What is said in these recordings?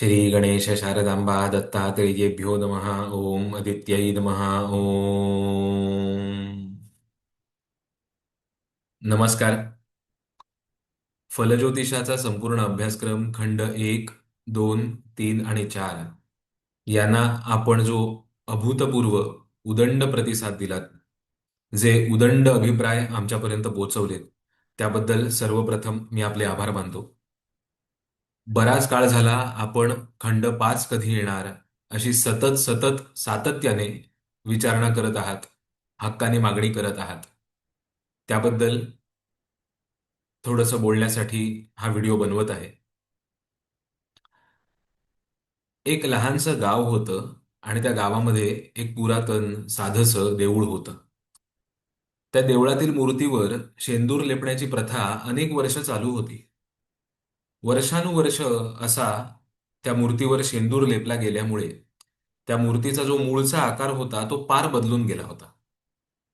श्री गणेश शारदांबा दत्तात्रेयेभ्यो नमः। ओम अदित्यै नमः। ओम। नमस्कार। फलज्योतिषाचा संपूर्ण अभ्यासक्रम खंड एक दोन तीन आणि चार. यांना आपण जो अभूतपूर्व उदंड प्रतिसाद दिलात जे उदंड अभिप्राय आमच्यापर्यंत पोहोचवलेत त्याबद्दल सर्वप्रथम मी आपले आभार मानतो. बराच काळ झाला आपण खंड पाच कधी येणार अशी सतत सतत सातत्याने विचारणा करत आहात हक्काने मागणी करत आहात. त्याबद्दल थोडंसं बोलण्यासाठी हा व्हिडिओ बनवत आहे. एक लहानसं गाव होतं आणि त्या गावामध्ये एक पुरातन साधसं देऊळ होतं. त्या देवळातील मूर्तीवर शेंदूर लेपण्याची प्रथा अनेक वर्ष चालू होती. वर्षानुवर्ष असा त्या मूर्तीवर शेंदूर लेपला गेल्यामुळे त्या मूर्तीचा जो मूळचा आकार होता तो पार बदलून गेला होता.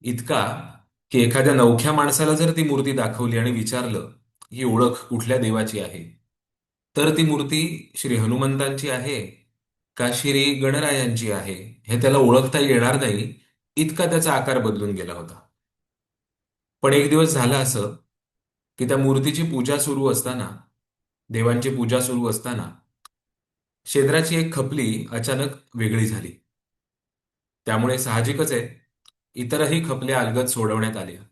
इतका की एखाद्या नवख्या माणसाला जर ती मूर्ती दाखवली आणि विचारलं ही ओळख कुठल्या देवाची आहे? तर ती मूर्ती श्री हनुमंतांची आहे का श्री गणरायांची आहे? हे त्याला ओळखता येणार नाही. इतका त्याचा आकार बदलून गेला होता. पण एक दिवस झालं असं की त्या मूर्तीची पूजा सुरू असताना देवांची पूजा सुरू असताना शेंद्राची एक खपली अचानक वेगळी झाली. त्यामुळे साहजिकच आहे इतरही खपल्या अलगद सोडवण्यात आल्या.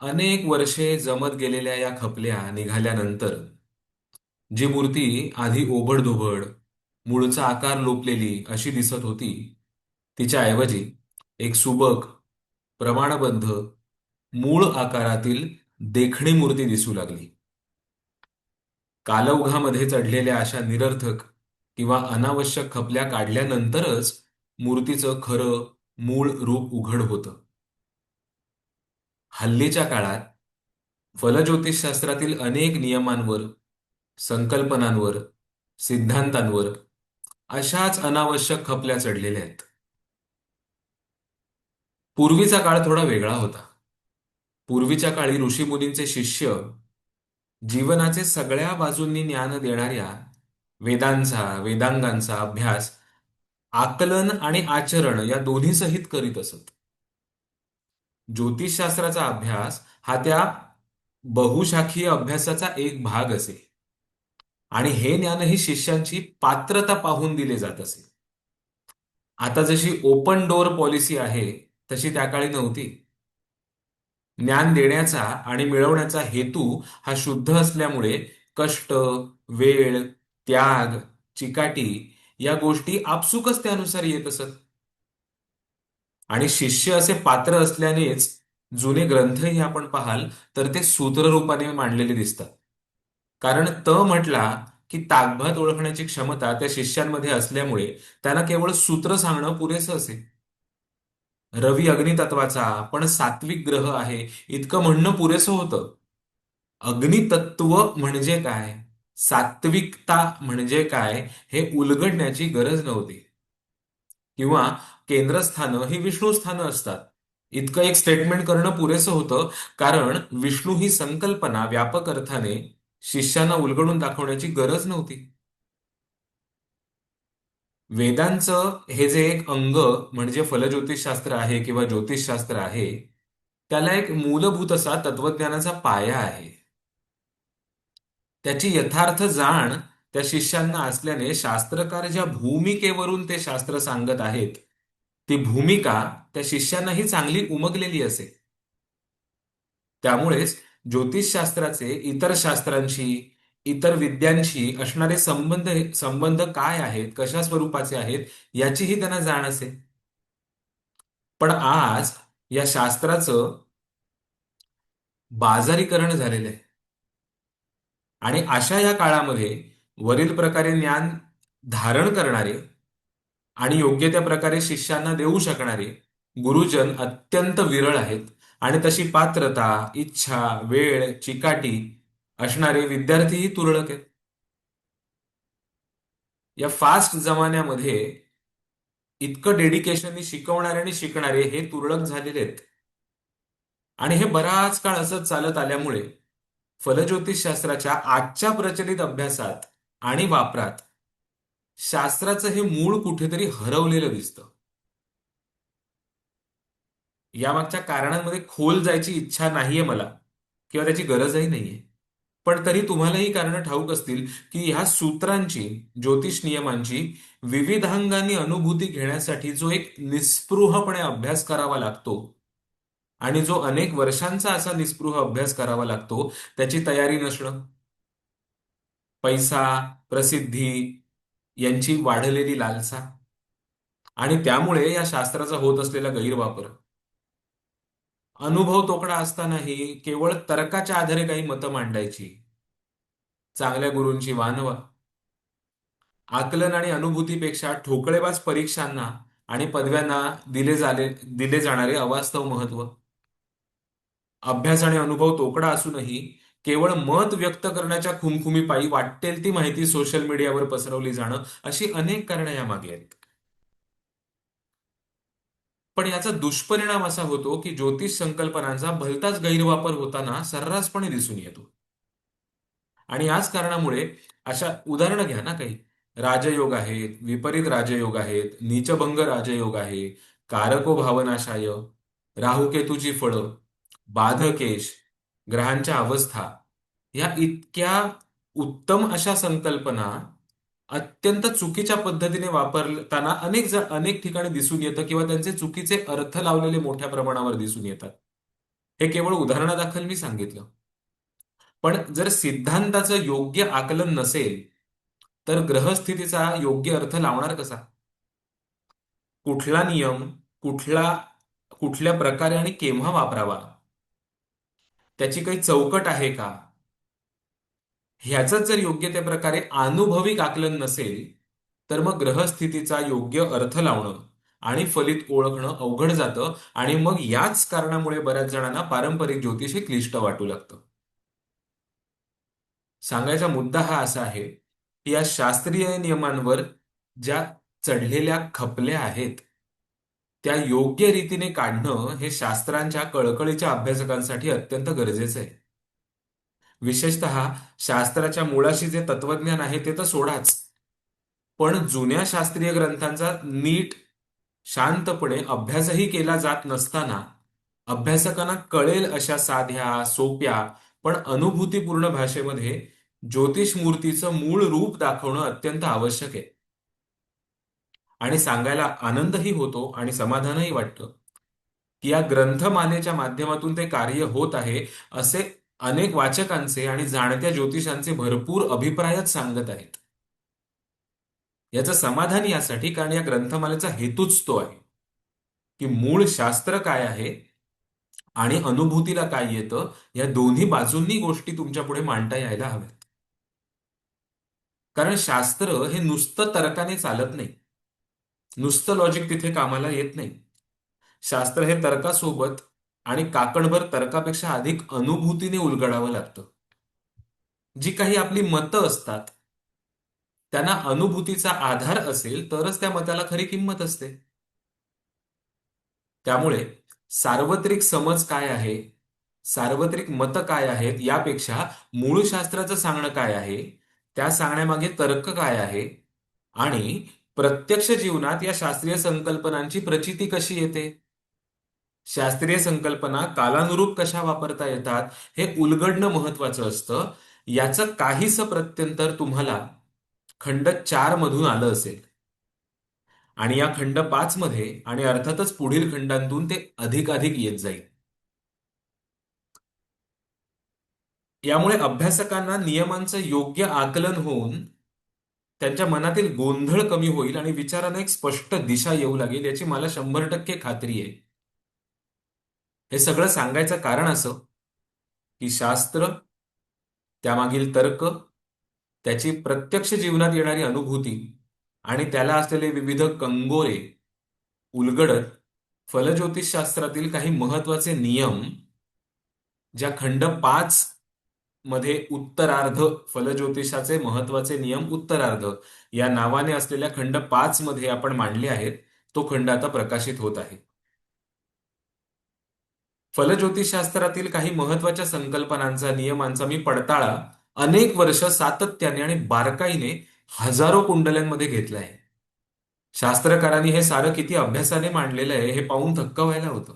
अनेक वर्षे जमत गेलेल्या या खपल्या निघाल्यानंतर जी मूर्ती आधी ओबडधोबड मूळचा आकार लोपलेली अशी दिसत होती तिच्याऐवजी एक सुबक प्रमाणबद्ध मूळ आकारातील देखणी मूर्ती दिसू लागली. कालौघामध्ये चढलेल्या अशा निरर्थक किंवा अनावश्यक खपल्या काढल्यानंतरच मूर्तीचं खरं मूळ रूप उघड होतं. हल्लीच्या काळात फलज्योतिषशास्त्रातील अनेक नियमांवर संकल्पनांवर सिद्धांतांवर अशाच अनावश्यक खपल्या चढलेल्या आहेत. पूर्वीचा काळ थोडा वेगळा होता. पूर्वीच्या काळी ऋषीमुनींचे शिष्य जीवनाचे सगळ्या बाजूंनी ज्ञान देणाऱ्या वेदांचा वेदांगांचा अभ्यास आकलन आणि आचरण या दोन्ही सहित करीत असत. ज्योतिषशास्त्राचा अभ्यास हा त्या बहुशाखीय अभ्यासाचा एक भाग असे. आणि हे ज्ञानही शिष्यांची पात्रता पाहून दिले जात असे. आता जशी ओपन डोअर पॉलिसी आहे तशी त्या काळी नव्हती. ज्ञान देण्याचा आणि मिळवण्याचा हेतू हा शुद्ध असल्यामुळे कष्ट वेळ त्याग चिकाटी या गोष्टी आपसुकच त्यानुसार येत असत. आणि शिष्य असे पात्र असल्यानेच जुने ग्रंथही आपण पाहाल तर ते सूत्ररूपाने मांडलेले दिसतात. कारण त म्हटला की ताकभात ओळखण्याची क्षमता त्या शिष्यांमध्ये असल्यामुळे त्यांना केवळ सूत्र सांगणं पुरेसं असे. रवी अग्नितत्वाचा पण सात्विक ग्रह आहे. इतकं म्हणणं पुरेसं होतं. अग्नितत्व म्हणजे काय? सात्विकता म्हणजे काय? हे उलगडण्याची गरज नव्हती. किंवा केंद्रस्थानं ही विष्णू स्थानं असतात. इतकं एक स्टेटमेंट करणं पुरेसं होतं. कारण विष्णू ही संकल्पना व्यापक अर्थाने शिष्यांना उलगडून दाखवण्याची गरज नव्हती. वेदांचं हे जे एक अंग म्हणजे फलज्योतिषशास्त्र आहे किंवा ज्योतिषशास्त्र आहे त्याला एक मूलभूत असा तत्वज्ञानाचा पाया आहे. त्याची यथार्थ जाण त्या शिष्यांना असल्याने शास्त्रकार ज्या भूमिकेवरून ते शास्त्र सांगत आहेत ती भूमिका त्या शिष्यांनाही चांगली उमगलेली असे. त्यामुळेच ज्योतिषशास्त्राचे इतर शास्त्रांशी इतर विद्यांशी असणारे संबंध संबंध काय आहेत कशा स्वरूपाचे आहेत याचीही त्यांना जाण असे. पण आज या शास्त्राचं बाजारीकरण झालेलं आहे. आणि अशा या काळामध्ये वरील प्रकारे ज्ञान धारण करणारे आणि योग्य त्या प्रकारे शिष्यांना देऊ शकणारे गुरुजन अत्यंत विरळ आहेत. आणि तशी पात्रता इच्छा वेळ चिकाटी असणारे विद्यार्थीही तुरळक आहेत. या फास्ट जमान्यामध्ये इतकं डेडिकेशनने शिकवणारे आणि शिकणारे हे तुरळक झालेले आहेत. आणि हे बराच काळ असं चालत आल्यामुळे फलज्योतिषशास्त्राच्या आजच्या प्रचलित अभ्यासात आणि वापरात शास्त्राचं हे मूळ कुठेतरी हरवलेलं दिसतं. यामागच्या कारणांमध्ये खोल जायची इच्छा नाहीये मला किंवा त्याची गरजही नाहीये. पण तरी तुम्हाला ही कारणं ठाऊक असतील की ह्या सूत्रांची ज्योतिष नियमांची विविधांगाने अनुभूती घेण्यासाठी जो एक निस्पृहपणे अभ्यास करावा लागतो आणि जो अनेक वर्षांचा असा निस्पृह अभ्यास करावा लागतो त्याची तयारी नसणं. पैसा प्रसिद्धी यांची वाढलेली लालसा. आणि त्यामुळे या शास्त्राचा होत असलेला गैरवापर. अनुभव तोकडा असतानाही केवळ तर्काच्या आधारे काही मतं मांडायची. चांगल्या गुरूंची वानवा. आकलन आणि अनुभूतीपेक्षा ठोकळेबाज परीक्षांना आणि पदव्यांना दिले झाले दिले जाणारे अवास्तव महत्त्व. अभ्यास आणि अनुभव तोकडा असूनही केवळ मत व्यक्त करण्याच्या खुमखुमीपायी वाटेल ती माहिती सोशल मीडियावर पसरवली जाणं अशी अनेक कारणं यामागे आहेत. पण याचा दुष्परिणाम असा होतो की ज्योतिष संकल्पनांचा भलताच गैरवापर होताना सर्रासपणे दिसून येतो. आणि याच कारणामुळे अशा उदाहरणं घ्या ना काही. राजयोग आहेत विपरीत राजयोग आहेत नीचभंग राजयोग आहे कारको भावनाशाय राहुकेतूची फळं बाधकेश ग्रहांच्या अवस्था या इतक्या उत्तम अशा संकल्पना अत्यंत चुकीच्या पद्धतीने वापरताना अनेक जण अनेक ठिकाणी दिसून येतं किंवा त्यांचे चुकीचे अर्थ लावलेले मोठ्या प्रमाणावर दिसून येतात. हे केवळ उदाहरणादाखल मी सांगितलं. पण जर सिद्धांताचं योग्य आकलन नसेल तर ग्रहस्थितीचा योग्य अर्थ लावणार कसा? कुठला नियम कुठला कुठल्या प्रकारे आणि केव्हा वापरावा? त्याची काही चौकट आहे का? ह्याचं जर योग्य त्या प्रकारे अनुभविक आकलन नसेल तर मग ग्रहस्थितीचा योग्य अर्थ लावणं आणि फलित ओळखणं अवघड जातं आणि मग याच कारणामुळे बऱ्याच जणांना पारंपरिक ज्योतिष हे क्लिष्ट वाटू लागतं. सांगायचा मुद्दा हा असा आहे की या शास्त्रीय नियमांवर ज्या चढलेल्या खपल्या आहेत त्या योग्य रीतीने काढणं हे शास्त्रांच्या कळकळीच्या अभ्यासकांसाठी अत्यंत गरजेचं आहे. विशेषतः शास्त्राच्या मुळाशी जे तत्वज्ञान आहे ते तर सोडाच. पण जुन्या शास्त्रीय ग्रंथांचा नीट शांतपणे अभ्यासही केला जात नसताना अभ्यासकांना कळेल अशा साध्या सोप्या पण अनुभूतीपूर्ण भाषेमध्ये ज्योतिष मूर्तीचं मूळ रूप दाखवणं अत्यंत आवश्यक आहे. आणि सांगायला आनंदही होतो आणि समाधानही वाटतं. की या ग्रंथमानेच्या माध्यमातून ते कार्य होत आहे असे अनेक वाचकांचे आणि जाणत्या ज्योतिषांचे भरपूर अभिप्रायच सांगत आहेत. याचं समाधान यासाठी कारण या ग्रंथमालेचा हेतूच तो आहे. की मूळ शास्त्र काय आहे आणि अनुभूतीला काय येतं या दोन्ही बाजूंनी गोष्टी तुमच्यापुढे मांडता यायला हव्यात. कारण शास्त्र हे नुसतं तर्काने चालत नाही. नुसतं लॉजिक तिथे कामाला येत नाही. शास्त्र हे तर्कासोबत आणि काकणभर तर्कापेक्षा अधिक अनुभूतीने उलगडावं लागतं. जी काही आपली मतं असतात त्यांना अनुभूतीचा आधार असेल तरच त्या मताला खरी किंमत असते. त्यामुळे सार्वत्रिक समज काय आहे सार्वत्रिक मतं काय आहेत यापेक्षा मूळ शास्त्राचं सांगणं काय आहे त्या सांगण्यामागे तर्क काय आहे आणि प्रत्यक्ष जीवनात या शास्त्रीय संकल्पनांची प्रचिती कशी येते? शास्त्रीय संकल्पना कालानुरूप कशा वापरता येतात हे उलगडणं महत्वाचं असतं. याचं काहीस प्रत्यंतर तुम्हाला खंड चार मधून आलं असेल. आणि या खंड पाच मध्ये आणि अर्थातच पुढील खंडांतून ते अधिकाधिक येत जाईल. यामुळे अभ्यासकांना नियमांचं योग्य आकलन होऊन त्यांच्या मनातील गोंधळ कमी होईल आणि विचारांना एक स्पष्ट दिशा येऊ लागेल याची मला शंभर टक्के खात्री आहे. हे सगळं सांगायचं कारण असं की शास्त्र त्यामागील तर्क त्याची प्रत्यक्ष जीवनात येणारी अनुभूती आणि त्याला असलेले विविध कंगोरे उलगडत फलज्योतिषशास्त्रातील काही महत्त्वाचे नियम ज्या खंड पाच मध्ये उत्तरार्ध फलज्योतिषाचे महत्त्वाचे नियम उत्तरार्ध या नावाने असलेल्या खंड पाच मध्ये आपण मांडले आहेत तो खंड आता प्रकाशित होत आहे. फलज्योतिषशास्त्रातील काही महत्त्वाच्या संकल्पनांचा नियमांचा मी पडताळा अनेक वर्ष सातत्याने आणि बारकाईने हजारो कुंडल्यांमध्ये घेतलंय शास्त्रकारांनी हे सारं किती अभ्यासाने मांडलेलं आहे हे पाहून थक्क व्हायला होतं.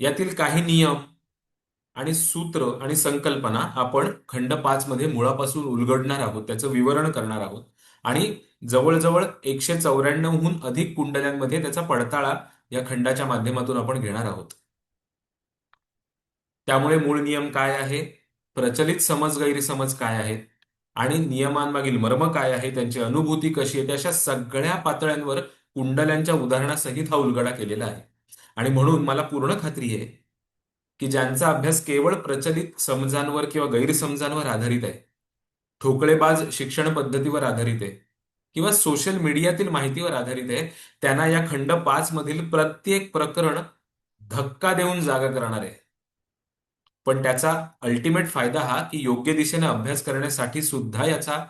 यातील काही नियम आणि सूत्र आणि संकल्पना आपण खंड पाच मध्ये मुळापासून उलगडणार आहोत त्याचं विवरण करणार आहोत. आणि जवळजवळ एकशे चौऱ्याण्णवहून अधिक कुंडल्यांमध्ये त्याचा पडताळा या खंडाच्या माध्यमातून आपण घेणार आहोत. त्यामुळे मूळ नियम काय आहे? प्रचलित समज गैरसमज काय आहेत? आणि नियमांमागील मर्म काय आहे? त्यांची अनुभूती कशी आहे? अशा सगळ्या पातळ्यांवर कुंडल्यांच्या उदाहरणासहित हा उलगडा केलेला आहे. आणि म्हणून मला पूर्ण खात्री आहे की ज्यांचा अभ्यास केवळ प्रचलित समजांवर किंवा गैरसमजांवर आधारित आहे ठोकळेबाज शिक्षण पद्धतीवर आधारित आहे किंवा सोशल मीडियातील माहितीवर आधारित आहे त्यांना या खंड पाच मधील प्रत्येक प्रकरण धक्का देऊन जागा करणार. आहे पण त्याचा अल्टिमेट फायदा हा की योग्य दिशेने अभ्यास करण्यासाठी सुद्धा याचा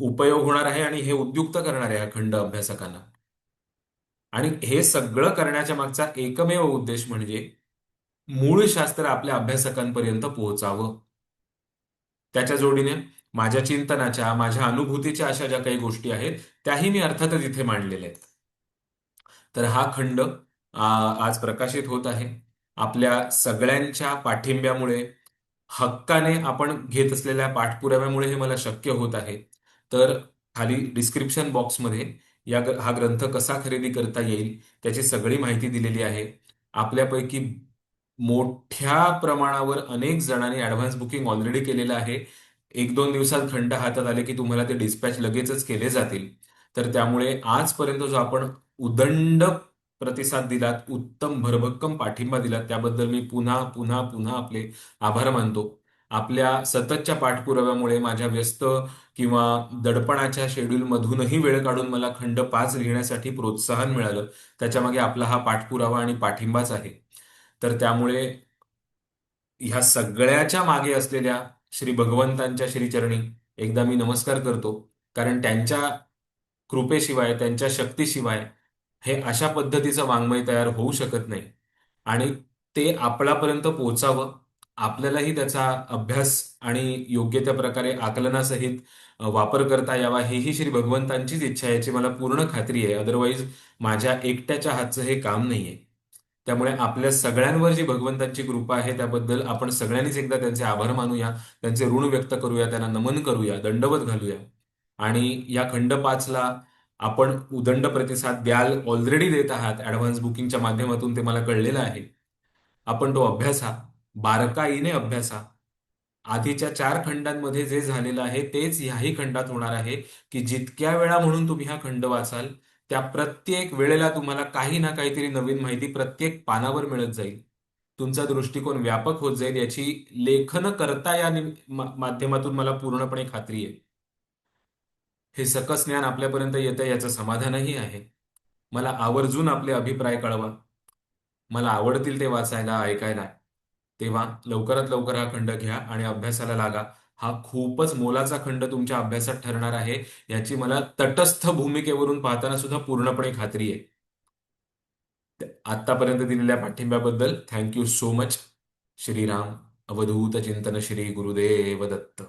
उपयोग होणार आहे आणि हे उद्युक्त करणार आहे अखंड खंड अभ्यासकांना. आणि हे सगळं करण्याच्या मागचा एकमेव उद्देश म्हणजे मूळ शास्त्र आपल्या अभ्यासकांपर्यंत पोहोचावं. त्याच्या जोडीने माझ्या चिंतनाच्या माझ्या अनुभूतीच्या अशा ज्या काही गोष्टी आहेत त्याही मी अर्थातच इथे मांडलेल्या आहेत. तर हा खंड आज प्रकाशित होत आहे. आपल्या सगळ्यांच्या पाठिंब्यामुळे हक्काने आपण घेत असलेल्या पाठपुराव्यामुळे हे मला शक्य होत आहे. तर खाली डिस्क्रिप्शन बॉक्समध्ये या हा ग्रंथ कसा खरेदी करता येईल त्याची सगळी माहिती दिलेली आहे. आपल्यापैकी मोठ्या प्रमाणावर अनेक जणांनी ऍडव्हान्स बुकिंग ऑलरेडी केलेलं आहे. एक दोन दिवसात खंड हातात आले की तुम्हाला ते डिस्पॅच लगेचच केले जातील. तर त्यामुळे आजपर्यंत जो आपण उदंड प्रतिसाद दिलात उत्तम भरभक्कम पाठिंबा दिलात. त्याबद्दल मी पुन्हा पुन्हा पुन्हा आपले आभार मानतो. आपल्या सततच्या पाठपुराव्यामुळे माझ्या व्यस्त किंवा दडपणाच्या शेड्यूलमधूनही वेळ काढून मला खंड पाच लिहिण्यासाठी प्रोत्साहन मिळालं. त्याच्यामागे आपला हा पाठपुरावा आणि पाठिंबाच आहे. तर त्यामुळे ह्या सगळ्याच्या मागे असलेल्या श्री भगवंतांच्या श्रीचरणी एकदा मी नमस्कार करतो. कारण त्यांच्या कृपेशिवाय त्यांच्या शक्तीशिवाय हे अशा पद्धतीचं वाङ्मय तयार होऊ शकत नाही. आणि ते आपल्यापर्यंत पोचावं आपल्यालाही त्याचा अभ्यास आणि योग्य त्या प्रकारे आकलनासहित वापर करता यावा हेही श्री भगवंतांचीच इच्छा आहे याची मला पूर्ण खात्री आहे. अदरवाईज माझ्या एकट्याच्या हातचं हे काम नाहीये. त्यामुळे आपल्या सगळ्यांवर जी भगवंतांची कृपा आहे त्याबद्दल आपण सगळ्यांनीच एकदा त्यांचे आभार मानूया त्यांचे ऋण व्यक्त करूया त्यांना नमन करूया दंडवत घालूया. आणि या खंड पाचला आपण उदंड प्रतिसाद द्याल ऑलरेडी देत आहात ऍडव्हान्स बुकिंगच्या माध्यमातून ते मला कळलेलं आहे. आपण तो अभ्यासा बारकाईने अभ्यासा आधीच्या चार खंडांमध्ये जे झालेलं आहे तेच ह्याही खंडात होणार आहे की जितक्या वेळा म्हणून तुम्ही हा खंड वाचाल त्या प्रत्येक वेळेला तुम्हाला काही ना काहीतरी नवीन माहिती प्रत्येक पानावर मिळत जाईल. तुमचा दृष्टिकोन व्यापक होत जाईल याची लेखन करता या माध्यमातून मला पूर्णपणे खात्री आहे. हे सकस ज्ञान आपल्यापर्यंत येतं याचं समाधानही आहे. मला आवर्जून आपले अभिप्राय कळवा. मला आवडतील ते वाचायला ऐकायला. तेव्हा लवकरात लवकर हा खंड घ्या आणि अभ्यासाला लागा. हा खूपच मोलाचा खंड तुमच्या अभ्यासात ठरणार आहे याची मला तटस्थ भूमिकेवरून पाहताना सुद्धा पूर्णपणे खात्री आहे. आतापर्यंत दिलेल्या पाठिंब्याबद्दल thank you so much. Shriram Avadhoot चिंतन श्री गुरुदेव दत्त.